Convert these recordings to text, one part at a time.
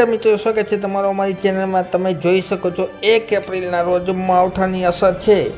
નમસ્કાર મિત્રો, સ્વાગત છે તમારો અમારી ચેનલમાં. તમે જોઈ શકો છો, એક એપ્રિલના રોજ માવઠાની અસર છે.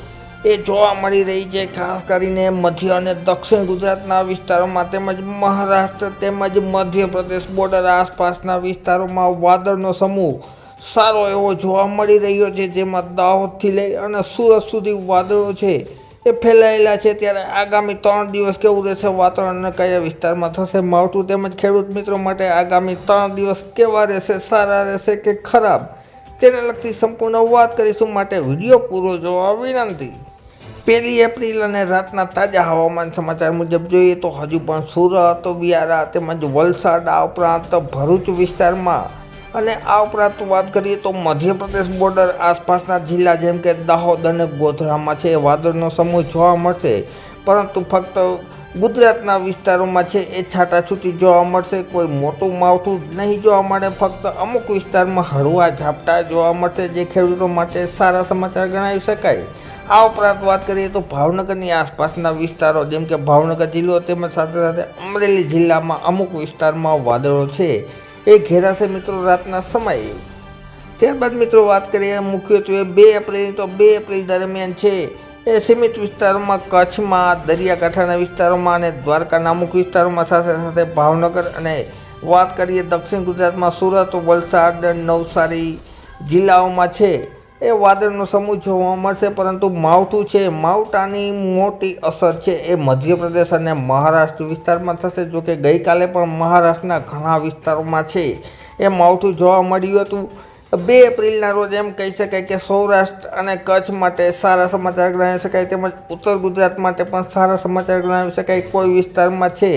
એ જોવા મળી રહી છે, ખાસ કરીને મધ્ય અને દક્ષિણ ગુજરાતના વિસ્તારોમાં તેમજ મહારાષ્ટ્ર તેમજ મધ્યપ્રદેશ બોર્ડર આસપાસના વિસ્તારોમાં વાદળનો સમૂહ. સારો એવો જોવા મળી રહ્યો છે, જેમાં દાહોદથી લઈ અને સુરત સુધી વાદળો છે. એ ફેલાયેલા છે ત્યારે આગામી ત્રણ દિવસ કેવું રહેશે? વાતાવરણ અને કયા વિસ્તારમાં થશે? માવઠું તેમજ ખેડૂત મિત્રો માટે આગામી ત્રણ દિવસ કેવા રહેશે? સારા રહેશે કે ખરાબ? તેને લગતી સંપૂર્ણ વાત કરીશું. માટે વીડિયો પૂરો જોવા વિનંતી. પહેલી એપ્રિલ અને રાતના તાજા હવામાન સમાચાર મુજબ જોઈએ તો હજુ પણ સુરત વ્યારા તેમજ વલસાડ આ ઉપરાંત ભરૂચ વિસ્તારમાં અને આ ઉપરાંત વાત કરીએ તો મધ્યપ્રદેશ બોર્ડર આસપાસના જિલ્લા જેમ કે દાહોદ અને ગોધરામાં છે વાદળનો સમૂહ જોવા મળશે. પરંતુ ફક્ત ગુજરાતના વિસ્તારોમાં છે એ છાટાછૂટી જોવા મળશે. કોઈ મોટું માવઠું નહીં જોવા મળે. ફક્ત અમુક વિસ્તારમાં હળવા ઝાપટા જોવા મળશે જે ખેડૂતો માટે સારા સમાચાર ગણાવી શકાય. આ ઉપરાંત વાત કરીએ તો ભાવનગરની આસપાસના વિસ્તારો જેમ કે ભાવનગર જિલ્લો તેમજ સાથે સાથે અમરેલી જિલ્લામાં અમુક વિસ્તારમાં વાદળો છે. એ ઘેરાશે મિત્રો રાતના સમયે. ત્યારબાદ મિત્રો વાત કરીએ મુખ્યત્વે બે એપ્રિલ તો બે એપ્રિલ દરમિયાન છે. એ સીમિત વિસ્તારોમાં કચ્છમાં, દરિયાકાંઠાના વિસ્તારોમાં અને દ્વારકાના અમુક વિસ્તારોમાં સાથે સાથે ભાવનગર અને વાત કરીએ દક્ષિણ ગુજરાતમાં સુરત, વલસાડ, નવસારી જિલ્લાઓમાં છે. એ વાદળનો સમૂહ જોવા મળશે, પરંતુ માવઠું છે. માવઠાની મોટી અસર છે. એ મધ્યપ્રદેશ અને મહારાષ્ટ્ર વિસ્તારમાં થશે, જો કે ગઈકાલે પણ મહારાષ્ટ્રના ઘણા વિસ્તારોમાં છે. એ માવઠું જોવા મળ્યું હતું. બે એપ્રિલના રોજ એમ કહી શકાય કે સૌરાષ્ટ્ર અને કચ્છ માટે સારા સમાચાર ગણાવી શકાય, તેમજ ઉત્તર ગુજરાત માટે પણ સારા સમાચાર ગણાવી શકાય કોઈ વિસ્તારમાં છે.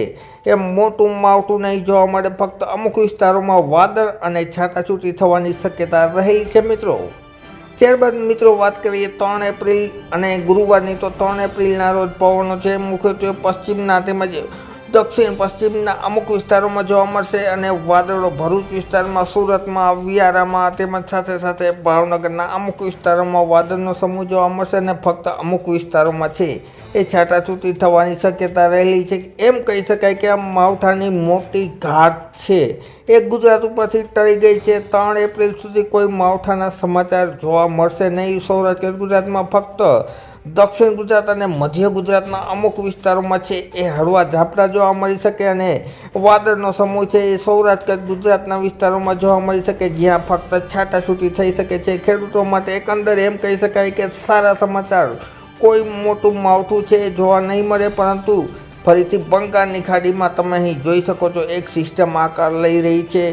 એ મોટું માવઠું નહીં જોવા મળે, ફક્ત અમુક વિસ્તારોમાં વાદળ અને છાટાછૂટી થવાની શક્યતા રહેલી છે, મિત્રો. ત્યારબાદ મિત્રો વાત કરીએ ત્રણ એપ્રિલ અને ગુરુવારની, તો ત્રણ એપ્રિલના રોજ પવનો છે મુખ્યત્વે પશ્ચિમના તેમજ દક્ષિણ પશ્ચિમના અમુક વિસ્તારોમાં જોવા મળશે અને વાદળો ભરૂચ વિસ્તારમાં, સુરતમાં વિયારામાં તેમજ સાથે સાથે ભાવનગરના અમુક વિસ્તારોમાં વાદળનો સમૂહ જોવા મળશે અને ફક્ત અમુક વિસ્તારોમાં છે. એ છાટાછૂટી થવાની શક્યતા રહેલી છે. એમ કહી શકાય કે આ માવઠાની મોટી ઘાટ છે. એ ગુજરાત ઉપરથી ટળી ગઈ છે. ત્રણ એપ્રિલ સુધી કોઈ માવઠાના સમાચાર જોવા મળશે નહીં. સૌરાષ્ટ્ર ગુજરાતમાં ફક્ત દક્ષિણ ગુજરાત અને મધ્ય ગુજરાતના અમુક વિસ્તારોમાં છે. એ હળવા ઝાપટા જોવા મળી શકે અને વાદળનો સમૂહ છે. એ સૌરાષ્ટ્ર ગુજરાતના વિસ્તારોમાં જોવા મળી શકે, જ્યાં ફક્ત છાટાછૂટી થઈ શકે છે. ખેડૂતો માટે એકંદર એમ કહી શકાય કે સારા સમાચાર કોઈ મોટું માવઠું છે જોવા નહીં મળે, પરંતુ ફરીથી બંગાળની ખાડીમાં તમે અહીં જોઈ શકો છો, એક સિસ્ટમ આકાર લઈ રહી છે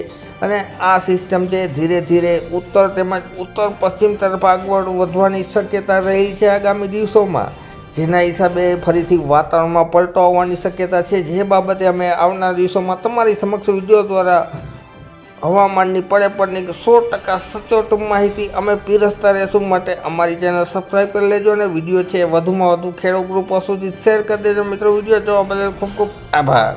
અને આ સિસ્ટમ છે ધીરે ધીરે ઉત્તર તેમજ ઉત્તર પશ્ચિમ તરફ આગળ વધવાની શક્યતા રહી છે આગામી દિવસોમાં, જેના હિસાબે ફરીથી વાતાવરણમાં પલટો આવવાની શક્યતા છે. જે બાબતે અમે આવનાર દિવસોમાં તમારી સમક્ષ વીડિયો દ્વારા હવામાનની પડે પડની સો ટકા સચોટ માહિતી અમે પીરસતા રહેશું માટે અમારી ચેનલ સબસ્ક્રાઈબ કરી લેજો અને વીડિયો છે વધુમાં વધુ ખેડૂત ગ્રુપો સુધી શેર કરી દેજો. મિત્રો, વીડિયો જોવા બદલ ખૂબ ખૂબ આભાર.